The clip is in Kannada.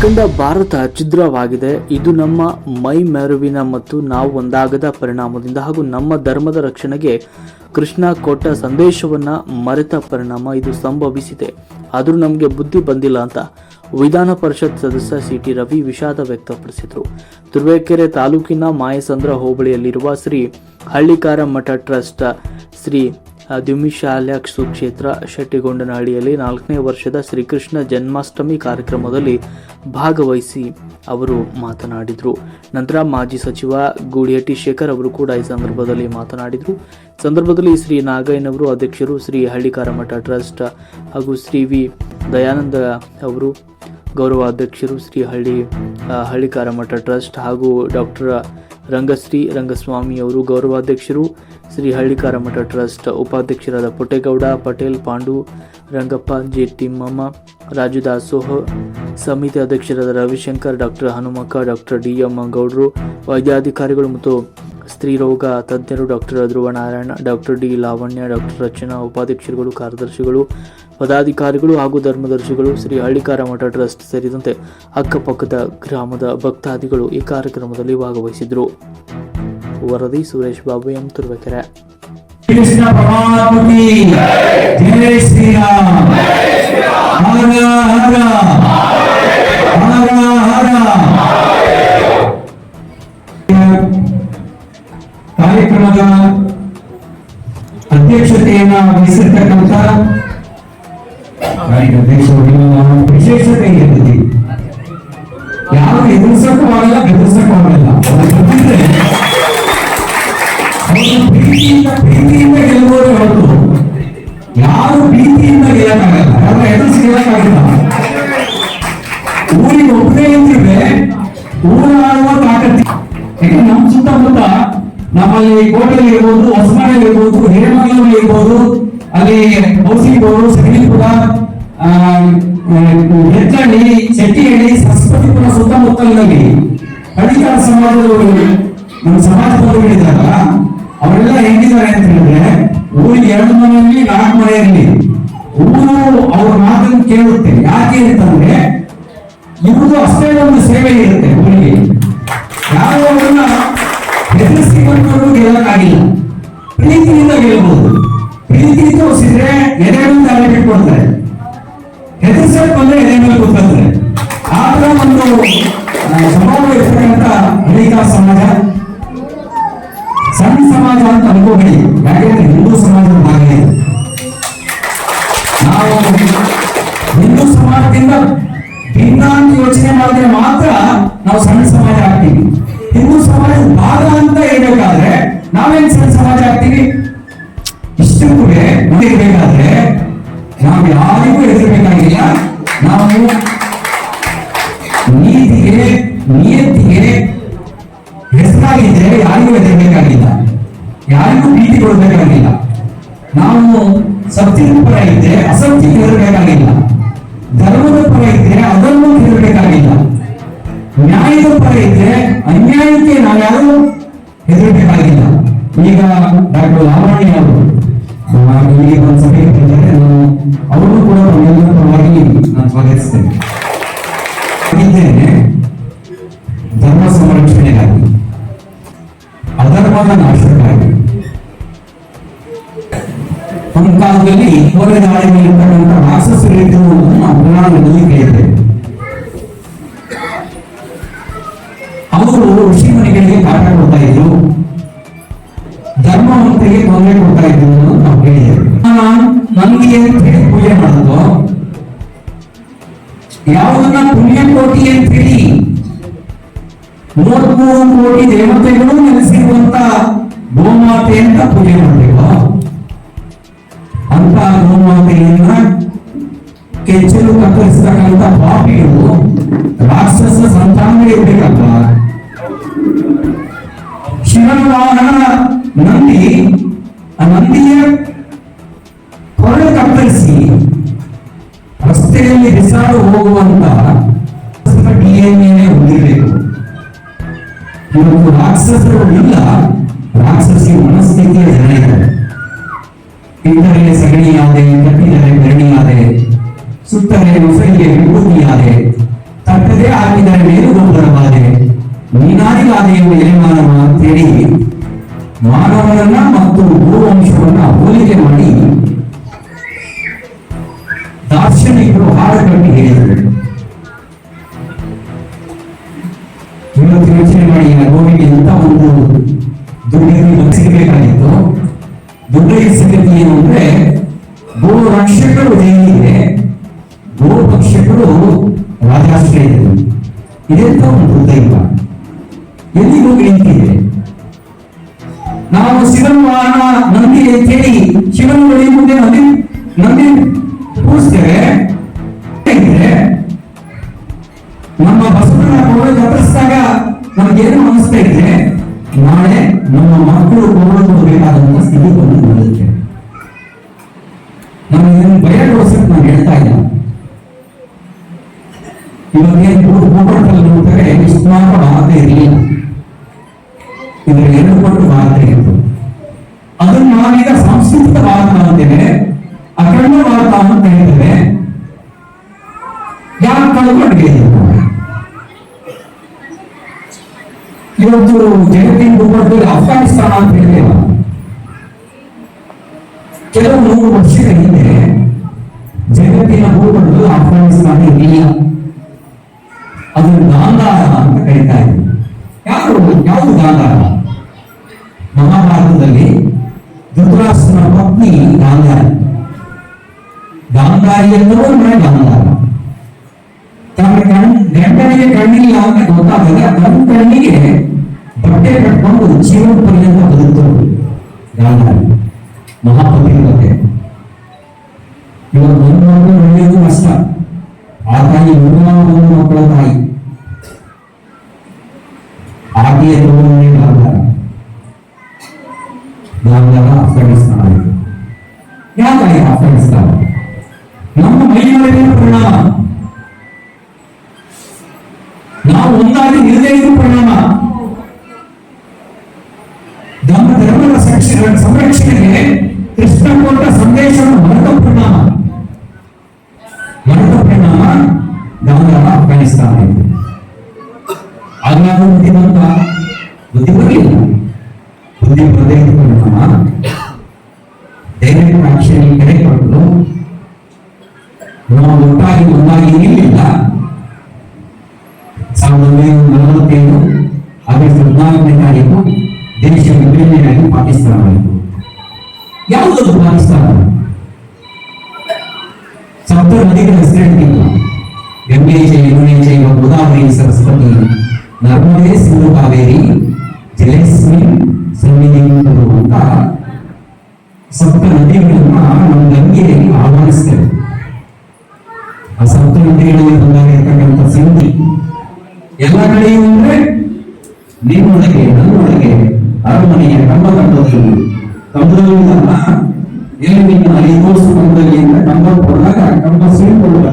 ಅಖಂಡ ಭಾರತ ಛಿದ್ರವಾಗಿದೆ. ಇದು ನಮ್ಮ ಮೈ ಮೆರವಿನ ಮತ್ತು ನಾವು ಒಂದಾಗದ ಪರಿಣಾಮದಿಂದ ಹಾಗೂ ನಮ್ಮ ಧರ್ಮದ ರಕ್ಷಣೆಗೆ ಕೃಷ್ಣ ಕೊಟ್ಟ ಸಂದೇಶವನ್ನ ಮರೆತ ಪರಿಣಾಮ ಇದು ಸಂಭವಿಸಿದೆ. ಆದರೂ ನಮಗೆ ಬುದ್ಧಿ ಬಂದಿಲ್ಲ ಅಂತ ವಿಧಾನ ಪರಿಷತ್ ಸದಸ್ಯ ಸಿ ಟಿ ರವಿ ವಿಷಾದ ವ್ಯಕ್ತಪಡಿಸಿದರು. ತುರುವೇಕೆರೆ ತಾಲೂಕಿನ ಮಾಯಸಂದ್ರ ಹೋಬಳಿಯಲ್ಲಿರುವ ಶ್ರೀ ಹಳ್ಳಿಕಾರ ಮಠ ಟ್ರಸ್ಟ್ ಶ್ರೀ ದ್ಯುಮಿಶಾಲ್ಯ ಸುಕ್ಷೇತ್ರ ಶೆಟ್ಟಿಗೊಂಡನಹಳ್ಳಿಯಲ್ಲಿ ನಾಲ್ಕನೇ ವರ್ಷದ ಶ್ರೀಕೃಷ್ಣ ಜನ್ಮಾಷ್ಟಮಿ ಕಾರ್ಯಕ್ರಮದಲ್ಲಿ ಭಾಗವಹಿಸಿ ಅವರು ಮಾತನಾಡಿದರು. ನಂತರ ಮಾಜಿ ಸಚಿವ ಗೂಡಿಹಟ್ಟಿ ಶೇಖರ್ ಅವರು ಕೂಡ ಈ ಸಂದರ್ಭದಲ್ಲಿ ಮಾತನಾಡಿದರು. ಸಂದರ್ಭದಲ್ಲಿ ಶ್ರೀ ನಾಗಯ್ಯನವರು ಅಧ್ಯಕ್ಷರು ಶ್ರೀ ಹಳ್ಳಿಕಾರ ಮಠ ಟ್ರಸ್ಟ್ ಹಾಗೂ ಶ್ರೀ ವಿ ದಯಾನಂದ ಅವರು ಗೌರವ ಅಧ್ಯಕ್ಷರು ಶ್ರೀ ಹಳ್ಳಿ ಹಳ್ಳಿಕಾರ ಟ್ರಸ್ಟ್ ಹಾಗೂ ಡಾಕ್ಟರ್ ರಂಗಶ್ರೀ, ರಂಗಸ್ವಾಮಿ ಅವರು ಗೌರವಾಧ್ಯಕ್ಷರು, ಶ್ರೀ ಹಳ್ಳಿಕಾರ ಮಠ ಟ್ರಸ್ಟ್ ಉಪಾಧ್ಯಕ್ಷರಾದ ಪುಟ್ಟೇಗೌಡ ಪಟೇಲ್, ಪಾಂಡು, ರಂಗಪ್ಪ ಜೆ ತಿಮ್ಮಮ್ಮ ರಾಜು ದಾಸೋಹ ಸಮಿತಿ ಅಧ್ಯಕ್ಷರಾದ Ravishankar, doctor Hanumakka, doctor D M ಗೌಡ್ರು ವೈದ್ಯಾಧಿಕಾರಿಗಳು ಮತ್ತು ಸ್ತ್ರೀರೋಗ, ತಜ್ಞರು, doctor Dhruva Narayana doctor D Lavanya, doctor Rachana, ಉಪಾಧ್ಯಕ್ಷರುಗಳು, ಕಾರ್ಯದರ್ಶಿಗಳು, ಪದಾಧಿಕಾರಿಗಳು ಹಾಗೂ ಧರ್ಮದರ್ಶಿಗಳು, ಶ್ರೀ ಹಳ್ಳಿಕಾರ ಮಠ ಟ್ರಸ್ಟ್ ಸೇರಿದಂತೆ ಅಕ್ಕಪಕ್ಕದ ಗ್ರಾಮದ ಭಕ್ತಾದಿಗಳು ಈ ಕಾರ್ಯಕ್ರಮದಲ್ಲಿ ಭಾಗವಹಿಸಿದರು. ವರದಿ ಸುರೇಶ್ ಬಾಬು ಎಂ. ತುರುವೇಕೆರೆ. ಕಾರ್ಯಕ್ರಮದ ಅಧ್ಯಕ್ಷತೆಯನ್ನ ಕಾರ್ಯಾಧ್ಯಕ್ಷರು ವಿಶೇಷತೆ ಇರ್ತದೆ ಯಾರು ಎದುರಿಸಕ್ಕೂ ಆಗಲ್ಲ ಬೆದರಿಸಕ್ಕೂ ಆಗಲ್ಲ ಪ್ರೀತಿಯಿಂದ ಪ್ರೀತಿಯಿಂದ ಗೆಲ್ಲಬಹುದು ಹೊರತು ಯಾರು ಪ್ರೀತಿಯಿಂದ ಗೆಲ್ಲಕ್ಕಾಗಲ್ಲ. ಯಾರು ಎದುರಿಸಿ ಗೆಲ್ಲಕ್ಕಾಗಿಲ್ಲ. ಊರಿಗೆ ಒಬ್ಬನೇ ಇದ್ರೆ ಊರಾಳುವ ನಮ್ಮಲ್ಲಿ ಕೋಟೆಯಲ್ಲಿ ಇರ್ಬೋದು, ಹೊಸಮನೆಯಲ್ಲಿ ಇರ್ಬೋದು, ಹಿರೇಮಂಗಲದಲ್ಲಿ ಇರ್ಬೋದು, ಅಲ್ಲಿ ಔಸಿಗೋಡು ಸಗಣಿಪುರ ಹೆಜ್ಜಳ್ಳಿ ಚಟ್ಟಿಹಳ್ಳಿ ಸರಸ್ವತಿಪುರ ಸುತ್ತಮುತ್ತಲಿನಲ್ಲಿ ಹಳ್ಳಿಕಾರ ಸಮಾಜದವರು ನಮ್ಮ ಸಮಾಜ ಬಂಧುಗಳಿದ್ದಾರಲ್ಲ ಅವರೆಲ್ಲ ಹೆಂಗಿದ್ದಾರೆ ಅಂತ ಹೇಳಿದ್ರೆ, ಊರಿಗೆ ಎರಡು ಮನೆಯಲ್ಲಿ ನಾಲ್ಕು ಮನೆಯಲ್ಲಿ ಊರು ಅವ್ರ ಮಾತನ್ನು ಕೇಳುತ್ತೆ. ಯಾಕೆ ಅಂತಂದ್ರೆ, ಇವ್ರದ್ದು ಅಷ್ಟೇ ಒಂದು ಸೇವೆ ಇರುತ್ತೆ ಊರಿಗೆ. ಯಾರು ಹೆದರಿಸಿ ಬಂದವರು ಗೆಲ್ಲಕ್ಕಾಗಿಲ್ಲ ಪ್ರೀತಿಯಿಂದ ಗೆಲ್ಲಬಹುದು. ಪ್ರೀತಿ ತೋರಿಸಿದ್ರೆ ಎದೆ ಮೇಲೆ ತಲೆ ಬಿಟ್ಕೊಡ್ತಾರೆ. ಹೆದರ್ಸಕ್ ಬಂದ್ರೆ ಎದೆ ಮೇಲೆ ಕೂತ್ಕೊಳ್ತಾರೆ. ಆ ತರ ಒಂದು ಸ್ವಭಾವ ಇರ್ತಕ್ಕಂಥ ಹಳ್ಳಿಕಾರ ಸಮಾಜ, ಸಣ್ಣ ಸಮಾಜ ಅಂತ ಅನ್ಕೋಬೇಡಿ. ಯಾಕೆಂದ್ರೆ ಹಿಂದೂ ಸಮಾಜದ ಭಾಗ ಇದೆ. ನಾವು ಹಿಂದೂ ಸಮಾಜದಿಂದ ಭಿನ್ನ ಯೋಚನೆ ಮಾಡಿದ್ರೆ ಮಾತ್ರ ನಾವು ಸಣ್ಣ ಸಮಾಜ ಆಗ್ತೀವಿ. ಹಿಂದೂ ಸಮಾಜ ಭಾಗ ಅಂತ ಹೇಳ್ಬೇಕಾದ್ರೆ ನಾವೇನ್ ಸಣ್ಣ ಸಮಾಜ ಆಗ್ತೀವಿ? ಇಷ್ಟಕ್ಕೂ ಇರ್ಬೇಕಾದ್ರೆ ನಾವು ಯಾರಿಗೂ ಹೆದರ್ಬೇಕಾಗಿಲ್ಲ. ನಾವು ನೀತಿಗೆ, ನಿಯತ್ತಿಗೆ ಹೆಸರಾಗಿದ್ರೆ ಯಾರಿಗೂ ಹೆದರ್ಬೇಕಾಗಿಲ್ಲ. ಯಾರಿಗೂ ಭೀತಿ ಕೊಡಬೇಕಾಗಿಲ್ಲ. ನಾವು ಸತ್ಯದ ಪರ ಇದ್ರೆ ಅಸತ್ಯಕ್ಕೆ ಹೆದರ್ಬೇಕಾಗಿಲ್ಲ. ಧರ್ಮದ ಪರ ಇದ್ರೆ ಅದನ್ನು ಹೆದರ್ಬೇಕಾಗಿಲ್ಲ. ನ್ಯಾಯದ ಪರ ಇದ್ರೆ ಅನ್ಯಾಯಕ್ಕೆ ನಾವ್ಯಾರು ಹೆದರಬೇಕಾಗಿಲ್ಲ. ಈಗ ಡಾಕ್ಟರ್ ಲಾವಣ್ಯ ಅವರು ಇಲ್ಲಿ ಒಂದು ಸಭೆ ಇಟ್ಟಿದ್ದಾರೆ ನಾನು ಅವರು ಕೂಡ ನಮ್ಮೆಲ್ಲರ ಪರವಾಗಿ ನಾನು ಸ್ವಾಗತಿಸ್ತೇನೆ. ಧರ್ಮ ಸಂರಕ್ಷಣೆಗಾಗಿ ಅಧರ್ಮದ ನಾಶಕ್ಕಾಗಿ ಒಂದು ಕಾಲದಲ್ಲಿ ಕೋರೆ ದಾಳಿ ಮೇಲಿರ್ತಕ್ಕಂಥ ರಾಕ್ಷಸರು ಇದ್ದು ನಾವು ಪುರಾಣದಲ್ಲಿ ಕೇಳಿದ್ದೇವೆ. ಅವರು ಋಷಿ ಮನೆಗಳಿಗೆ ಪಾಠ ಕೊಡ್ತಾ ಇದ್ರು. ಧರ್ಮವಂತರಿಗೆ ತೊಂದರೆ ಕೊಡ್ತಾ ಇದ್ರು ನಾವು ಹೇಳಿ ಪೂಜೆ ಮಾಡೋದು? ಯಾವುದನ್ನ ಪುಣ್ಯಕೋಟಿ ಅಂತ ಹೇಳಿ ಮೂವತ್ಮೂರು ಕೋಟಿ ದೇವತೆಗಳು ನೆಲೆಸಿರುವಂತ ಗೋಮಾತೆ ಅಂತ ಪೂಜೆ ಮಾಡಬೇಕು. ಅಂತ ಗೋಮಾತೆಯನ್ನ ಕೆಚ್ಚಲು ಕತ್ತರಿಸತಕ್ಕಂಥ ಪಾಪಿಗಳು, ರಾಕ್ಷಸ ಸಂತಾನವೇ ಇರ್ಬೇಕಪ್ಪ. ನಂದಿ ಆ ನಂದಿಯ ಕೊರಳು ಕತ್ತರಿಸಿ ರಸ್ತೆಯಲ್ಲಿ ಬಿಸಾಡು ಹೋಗುವಂತ ಡಿಎನ್ಎ ಹೊಂದಿರಬೇಕು ಇವತ್ತು ರಾಕ್ಷಸರು ಇಲ್ಲ ರಾಕ್ಷಸಿ ಮನಸ್ಥಿತಿಯ ಜನ ಇದ್ದಾರೆ ಇದ್ದರೇ ಸಗಣಿಯಾದೆ ಕಟ್ಟಿದರೆ ಬೆರಣಿಯಾದೆ ಸುತ್ತಲೇ ಮೊಸರಿಗೆ ವಿಭೂತಿಯಾದೆ ತಟ್ಟದೆ ಎನ್ನಾರಿಗಾದೆಯುವ ಎಲೆಮಾನವ ಅಂತೇಳಿ ಮಾನವನನ್ನ ಮತ್ತು ಭೂವಂಶವನ್ನ ಹೋಲಿಕೆ ಮಾಡಿ ದಾರ್ಶನಿಕರು ಹಾಡುಗಳನ್ನು ಹೇಳಿದರು. ಇವತ್ತು ಯೋಚನೆ ಮಾಡಿ ಗೋವಿಗೆ ಎಂತ ಒಂದು ದುಡ್ಡಿಗೆ ಸಿಗಬೇಕಾಗಿತ್ತು ದುಡ್ಡಿಗೆ ಸಿಗತಿ ಏನು ಅಂದ್ರೆ ಗೋ ರಕ್ಷಕರು ಹೇಗಿದೆ ಗೋ ಪಕ್ಷಕರು ರಾಜಾಶ್ರಯದಲ್ಲಿ. ಇದೆಂತ ಒಂದು ದೈವ ಎಲ್ಲಿ ಹೋಗಿ ನಿಂತಿದೆ? ನಾವು ಶಿವನ ನಂದಿ ಅಂತೇಳಿ ಶಿವನ ಬಳಿ ಮುಂದೆ ನಂದಿ ನಂದಿ ಹೇಗಿದೆ? ನಮ್ಮ ಬಸವನ ಕೋವಿಡ್ ಗಮನಿಸಿದಾಗ ನಮಗೇನು ಅನಿಸ್ತಾ ಇದೆ ನಾಳೆ ನಮ್ಮ ಮಕ್ಕಳು ಕೋವಿಡ್ ಕೊಡಬೇಕಾದಂತ ಸ್ಥಿತಿ ಬಂದು ಇವತ್ತು ಜಗತ್ತಿನ ಭೂಪಟದಲ್ಲಿ ಅಫ್ಘಾನಿಸ್ತಾನ ಅಂತ ಹೇಳಿಲ್ಲ ಕೆಲವು ನೂರು ವರ್ಷಗಳ ಹಿಂದೆ ಜಗತ್ತಿನ ಭೂಪಟದಲ್ಲಿ ಅಫ್ಘಾನಿಸ್ತಾನ ಇರಲಿಲ್ಲ. ಅದನ್ನು ಗಾಂಧಾರ ಅಂತ ಕರೀತಾ ಇದ್ರು. ಯಾರು? ಯಾವುದು ಗಾಂಧಾರ? ಮಹಾಭಾರತದಲ್ಲಿ ಧೃತರಾಷ್ಟ್ರನ ಪತ್ನಿ ಗಾಂಧಾರಿ. ಗಾಂಧಾರಿ ಮನೆ ಗಾಂಧಾರ. ತನ್ನ ಕಣ್ ಗಂಡನಿಗೆ ಕಣ್ಣಿಲ್ಲ ಅಂತ ಗೊತ್ತಾದಾಗ ತನ್ನ ಕಣ್ಣಿಗೆ ಬಟ್ಟೆ ಕಟ್ಕೊಂಡು ಜೀವನ ಪರ್ಯಂತ ಬದುಕ್ತವರು ಗಾಂಧಾರಿ ಮಹಾಪತಿವ್ರತೆ ಇವತ್ತು ಒಂದು ಮಕ್ಕಳು ಒಳ್ಳೆಯದು ಕಷ್ಟ ಆ ತಾಯಿ ನೂರಾರು ಒಂದು ಮಕ್ಕಳ ತಾಯಿ ಆಕೆಯ ತೋರಣೆ ಗಾಂಧಾರ ಗಾಂಧಾರ ಅಫ್ಘಾನಿಸ್ತಾನ ಆಯಿತು ಯಾಕೆ ಅಫ್ಘಾನಿಸ್ತಾನ ನಮ್ಮ ಮೈಮೇಲಿನ ಪರಿಣಾಮ ಡೈರೆಕ್ಟ್ ಆಕ್ಷನ್ ಕರೆ ಕೊಟ್ಟರು ನಾವು ಒಟ್ಟಾಗಿ ಒಂದಾಗಿ ನಿಲ್ಲಿಲ್ಲ ಸಾವಿರದ ಒಂಬೈನೂರ ದೇಶ ವಿಭಜನೆಯಾಗಿ ಪಾಕಿಸ್ತಾನ ಆಯಿತು ಯಾವುದದು ಪಾಕಿಸ್ತಾನ ಸಪ್ತ ನದಿಗಳ ಹೆಸರಿಟ್ಟಿಲ್ಲ ಗಂಗೆ ಯಮುನೆ ಜೈವ ಗೋದಾವರಿ ಸರಸ್ವತಿ ನರ್ಮದೇ ಸಿಂಧು ಕಾವೇರಿ ಜಲೇಸ್ಮಿನ್ ಸನ್ನಿಧಿಗಳು ಅಂತ ಸಪ್ತ ನದಿಗಳನ್ನ ನಮ್ಮ ಗಂಗೆಯಲ್ಲಿ ಆಹ್ವಾನಿಸ್ತೇವೆ ಆ ಸಪ್ತ ನದಿಗಳಲ್ಲಿ ಬಂದಾಗಿರ್ತಕ್ಕಂಥ ಸಿಂಧಿ ಎಲ್ಲ ಕಡೆಯೂ ಅಂದ್ರೆ ನಿಮ್ಮೊಳಗೆ ನನ್ನೊಳಗೆ ಅರಮನೆಯ ಕಂಬಕಂಡದಲ್ಲಿ ಕಂಬದಲ್ಲಿ ಎಲ್ಲಿ ನಿಮ್ಮ ಐದು ವರ್ಷ ಕಂಬದಲ್ಲಿ ಅಂತ ಕಂಬ ಸೀಳ್ಕೊಳ್ಳುವ